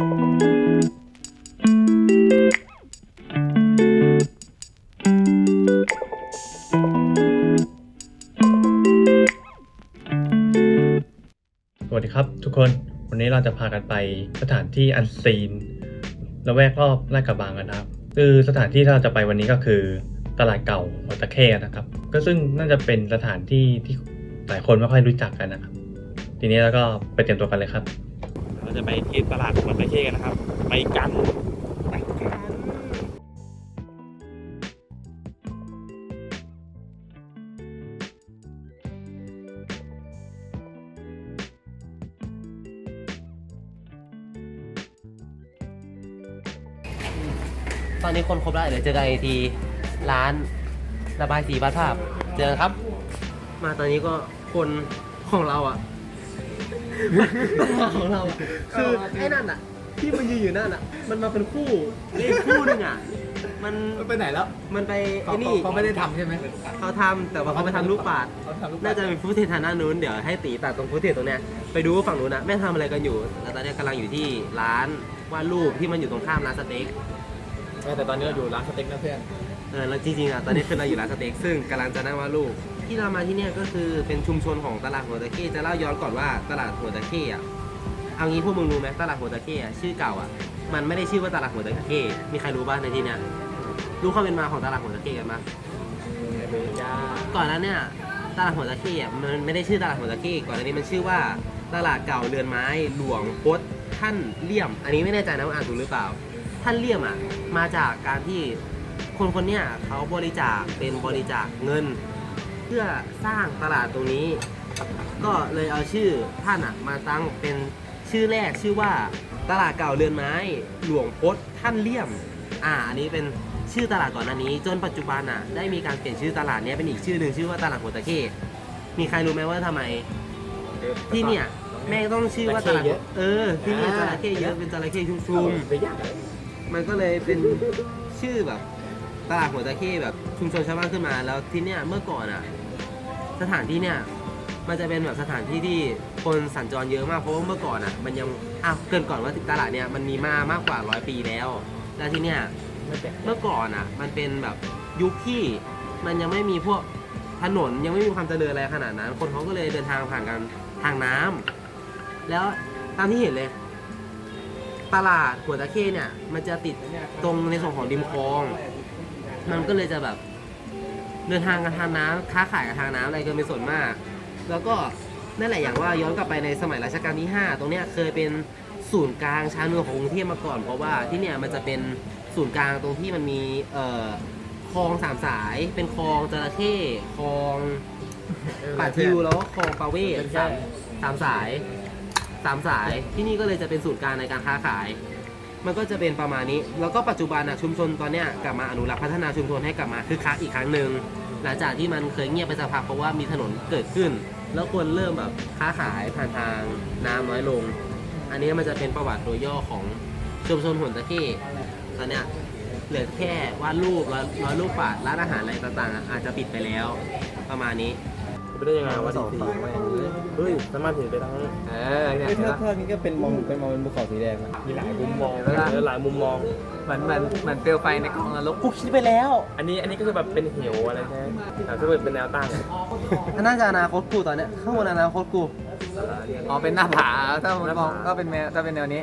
สวัสดีครับทุกคนวันนี้เราจะพากันไปสถานที่อันซีนละแวกรอบลาดกระบังกันนะครับ คือสถานที่ที่เราจะไปวันนี้ก็คือตลาดเก่าหัวตะเข้นะครับ ก็ซึ่งน่าจะเป็นสถานที่ที่หลายคนไม่ค่อยรู้จักกันนะครับ ทีนี้เราก็ไปเตรียมตัวกันเลยครับ เราจะไปที่ตลาดมันตะเข้กันนะครับ ไปกันไปกันตอนนี้คนครบแล้วเดี๋ยวเจอกันอีกทีร้านระบายสีบัตภาพ เจอกันครับ มาตอนนี้ก็คนของเราอะปัญหา ของเราอะคือไอ้นั่นอะ ที่มันยืนอยู่นั่นอะ มันมาเป็นคู่เลขคู่หนึงอะมันไปไหนแล้วมันไปเขาไอ้นี่เขาไม่ได้ทำใช่ไหมเขาทำแต่ว่าเขาไปทำลูกปาด เขาทำลูกน่าจะเป็นฟุตเทจทางด้านนู้นเดี๋ยวให้ตีตัดตรงฟุตเทจตรงเนี้ยไปดูว่าฝั่งนู้นนะแม่งทำอะไรกันอยู่แล้วตอนเนี้ยกำลังอยู่ที่ร้านวาดรูปที่มันอยู่ตรงข้ามร้านสเต็ก แต่ตอนนี้เราอยู่ร้านสเต็กนะเพื่อน เออแล้วจริงๆอะตอนนี้คือเราอยู่ร้านสเต็กซึ่งกำลังจะนั่งวาดรูปที่เรามาที่เนี่ยก็คือเป็นชุมชนของตลาดหัวตะเข้จะเล่าย้อนก่อนว่าตลาดหัวตะเข้อะเอางี้พวกมึงรู้ไหมตลาดหัวตะเข้อะชื่อเก่าอะมันไม่ได้ชื่อว่าตลาดหัวตะเข้มีใครรู้บ้างในที่เนี้ยรู้ความเป็นมาของตลาดหัวตะเข้กันไหมก่อนนั้นเนี่ยตลาดหัวตะเข้อะมันไม่ได้ชื่อตลาดหัวตะเข้ก่อนหน้านี้มันชื่อว่าตลาดเก่าเรือนไม้หลวงพดท่านเลี่ยม อันนี้ไม่แน่ใจนะว่าอ่านถูกหรือเปล่า ท่านเลี่ยมอะมาจากการที่ คนคนเนี้ยเขาบริจาคเป็นบริจาคเงิน เพื่อสร้างตลาดตรงนี้ ก็เลยเอาชื่อท่านอะมาตั้งเป็นชื่อแรกชื่อว่าตลาดเก่าเรือนไม้ หลวงพดท่านเลี่ยม อ่าอันนี้เป็นชื่อตลาดก่อนหน้านี้ จนปัจจุบันอะได้มีการเปลี่ยนชื่อตลาดเนี้ยเป็นอีกชื่อหนึ่งชื่อว่าตลาดหัวตะเข้มีใครรู้ไหมว่าทำไม ที่เนี่ยแม่งต้องชื่อว่าตลาดจระเข้เยอะเออที่นี่จระเข้เยอะเป็นจระเข้ชุ่มไปยากเลยๆมันก็เลยเป็นชื่อแบบ ตลาดหัวตะเข้แบบชุมชนชาวบ้านขึ้นมา แล้วที่เนี่ยเมื่อก่อนอะสถานที่เนี่ยมันจะเป็นแบบสถานที่ที่คนสัญจรเยอะมากเพราะว่าเมื่อก่อนอะมันยังอ้าวเกินก่อนว่าตลาดเนี่ยมันมีมามากกว่าร้อยปีแล้วแล้วที่เนี่ยเมื่อก่อนอะมันเป็นแบบยุคที่มันยังไม่มีพวกถนนยังไม่มีความเจริญอะไรขนาดนั้น คนเขาก็เลยเดินทางผ่านกันทางน้ำแล้วตามที่เห็นเลย ตลาดหัวตะเข้เนี่ย มันจะติดตรงในส่วนของริมคลอง มันก็เลยจะแบบเดินทางกันทางน้ำค้าขายกันทางน้ำอะไรกันเป็นส่วนมาก แล้วก็นั่นแหละอย่างว่าย้อนกลับไปในสมัยรัชกาลที่ 5 ตรงเนี้ยเคยเป็นศูนย์กลางชานเมืองของกรุงเทพมาก่อน เพราะว่าที่เนี่ยมันจะเป็นศูนย์กลางตรงที่มันมีเอ่อคลองสามสาย เป็นคลองจระเข้คลองป่าทิวแล้วก็คลองปาเวศสามสามสายสามสายที่นี่ก็เลยจะเป็นศูนย์กลางในการค้าขาย มันก็จะเป็นประมาณนี้ แล้วก็ปัจจุบันอะชุมชนตอนเนี้ยกลับมาอนุรักษ์พัฒนาชุมชนให้กลับมาคึกคักอีกครั้งหนึ่งหลังจากที่มันเคยเงียบไปสักพักเพราะว่ามีถนนเกิดขึ้น แล้วคนเริ่มแบบค้าขายผ่านทางน้ำน้อยลง อันนี้มันจะเป็นประวัติโดยย่อของชุมชนหุ่นตะเข้ตอนเนี้ยเหลือแค่วาดรูปร้อยร้อยรูปปาดร้านอาหารอะไรต่างๆ อาจจะปิดไปแล้ว ประมาณนี้ ไปได้ยังไงวะสองสีเฮ้ยสามารถถึงไปทางนั้นเออเนี่ยถ้าถ้านี้ก็เป็นมองเป็นมองเป็นภูเขาสีแดงนะมีหลายมุมมองเห็นไหมล่ะเออหลายมุมมอง เหมือนเหมือนเหมือนเปลวไฟในกองนรกกูคิดไปแล้ว อันนี้อันนี้ก็คือแบบเป็นเหวอะไรใช่ไหมแต่ถ้าเป็นแนวตั้งอะน่าจะอนาคตกูตอนเนี้ยข้างบนอนาคตกูอ๋อเป็นหน้าผาถ้ามันมองก็เป็นแนวถ้าเป็นแนวนี้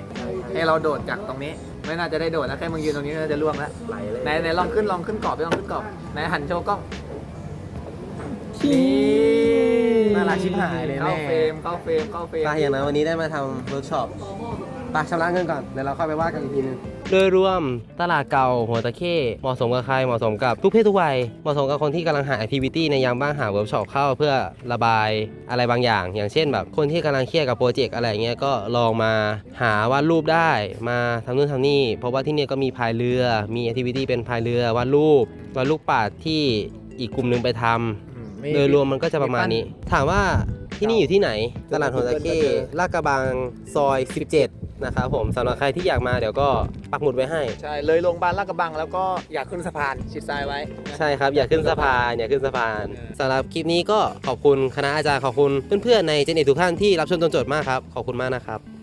ให้เราโดดจากตรงนี้ ไม่น่าจะได้โดดนะแค่มึงยืนตรงนี้น่าจะล่วงแล้วไหลเลยไหนไหนลองขึ้นลองขึ้นกรอบไปลองขึ้นกรอบไหนหันโชว์กล้องน่ารักชิบหายเลยเข้าแม่เฟรมเข้าเฟรมเข้าเฟรมไปอย่างนั้นวันนี้ได้มาทำเวิร์กช็อปปชำระเงินก่อนเดี๋ยวเราค่อยไปว่ากันอีกทีนึง โดยรวมตลาดเก่าหัวตะเข้เหมาะสมกับใครเหมาะสมกับทุกเพศทุกวัยเหมาะสมกับคนที่กำลังหาแอคทิวิตี้ในยามบ้างหาเวิร์กช็อปเข้าเพื่อระบายอะไรบางอย่าง อย่างเช่นแบบคนที่กำลังเครียดกับโปรเจกต์อะไรอย่างเงี้ยก็ลองมาหาวาดรูปได้มาทำนู่นทำนี่ เพราะว่าที่เนี่ยก็มีพายเรือมีแอคทิวิตี้เป็นพายเรือวาดรูปวาดรูปปาดที่อีกกลุ่มหนึงไปทำ โดยรวมมันก็จะประมาณนี้ ถามว่าที่นี่อยู่ที่ไหน ตลาดหัวตะเข้ลาดกระบังซอย 17 นะครับผมสำหรับใครที่อยากมาเดี๋ยวก็ปักหมุดไว้ให้ ใช่เลยโรงพยาบาลลาดกระบังแล้วก็อยากขึ้นสะพานชิดซ้ายไว้ ใช่ครับ อย่าขึ้นสะพานอย่าขึ้นสะพานสำหรับคลิปนี้ก็ขอบคุณคณะอาจารย์ขอบคุณเพื่อนๆในเจเนตทุกท่านที่รับชมจนจบมากครับขอบคุณมากนะครับ